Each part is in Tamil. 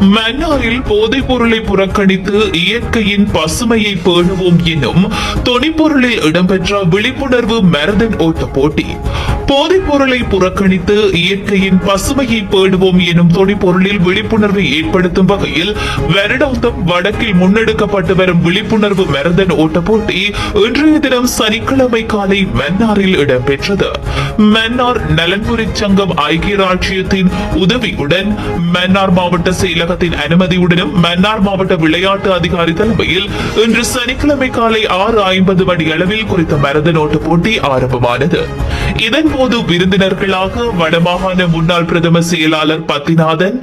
மன்னாரில் போதைப் பொருளை புறக்கணித்து இயற்கையின் பசுமையை பேணுவோம் எனும் தொனிப்பொருளில் இடம்பெற்ற விழிப்புணர்வு மரதன் ஓட்ட போட்டி. போதைப் பொருளை புறக்கணித்து இயற்கையின் பசுமையை பேடுவோம் எனும் தொனிப்பொருளில் விழிப்புணர்வை ஏற்படுத்தும் வகையில் வருடாந்தம் வடக்கில் முன்னெடுக்கப்பட்டு வரும் விழிப்புணர்வு மருந்தன் ஓட்ட போட்டி இன்றைய தினம் சனிக்கிழமை காலை மன்னாரில் இடம்பெற்றது. மன்னார் நலன்புரி சங்கம் ஐக்கிய ராஜ்யத்தின் உதவியுடன் மன்னார் மாவட்ட செயலகத்தின் அனுமதியுடனும் மன்னார் மாவட்ட விளையாட்டு அதிகாரி தலைமையில் இன்று சனிக்கிழமை காலை ஆறு ஐம்பது மணி அளவில் குறித்த மருந்து நோட்டு போட்டி ஆரம்பமானது இதன்போது விருந்தினர்களாக வடமாகாண முன்னாள் பிரதம செயலாளர் பத்திநாதன்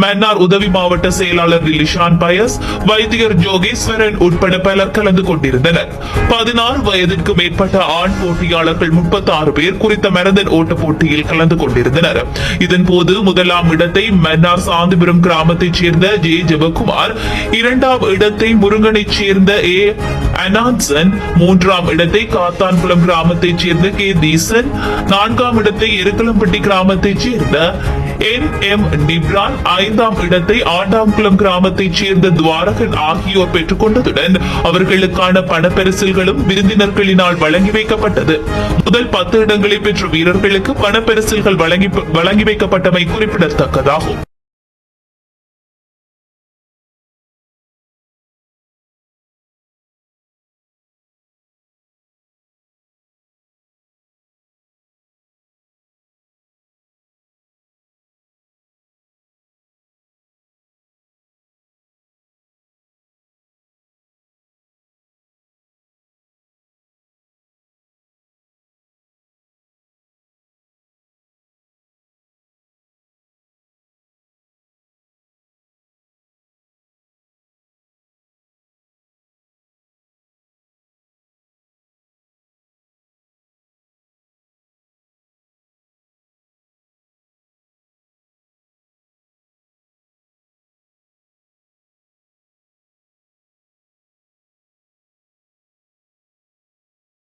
மன்னார் உதவி மாவட்ட செயலாளர் லிஷான் பயஸ் வைத்தியர் ஜோகேஸ்வரன் உட்பட பலர் கலந்து கொண்டிருந்தனர். பதினாறு வயதிற்கு மேற்பட்ட ஆண் போட்டியாளர்கள் முப்பத்தி ஆறு பேர் குறித்த மரதன் ஓட்ட போட்டியில் கலந்து கொண்டிருந்தனர். இதன்போது முதலாம் இடத்தை மன்னார் சாந்திபுரம் கிராமத்தைச் சேர்ந்த ஜே ஜெபகுமார் இரண்டாம் இடத்தை முருங்கனைச் சேர்ந்த ஏ அனான்சன் மூன்றாம் இடத்தை காத்தான்குளம் கிராமத்தைச் சேர்ந்த கே தீசன் நான்காம் இடத்தை எருக்கலம்பட்டி கிராமத்தைச் சேர்ந்த என் எம் நிப்ரான் ஐந்தாம் இடத்தை ஆண்டாம்குளம் கிராமத்தைச் சேர்ந்த துவாரகன் ஆகியோர் பெற்றுக் கொண்டதுடன் அவர்களுக்கான பணப்பரிசல்களும் விருந்தினர்களினால் வழங்கி வைக்கப்பட்டது. முதல் பத்து இடங்களை பெற்ற வீரர்களுக்கு பணப்பரிசல்கள் வழங்கி வழங்கி வைக்கப்பட்டமை குறிப்பிடத்தக்கதாகும்.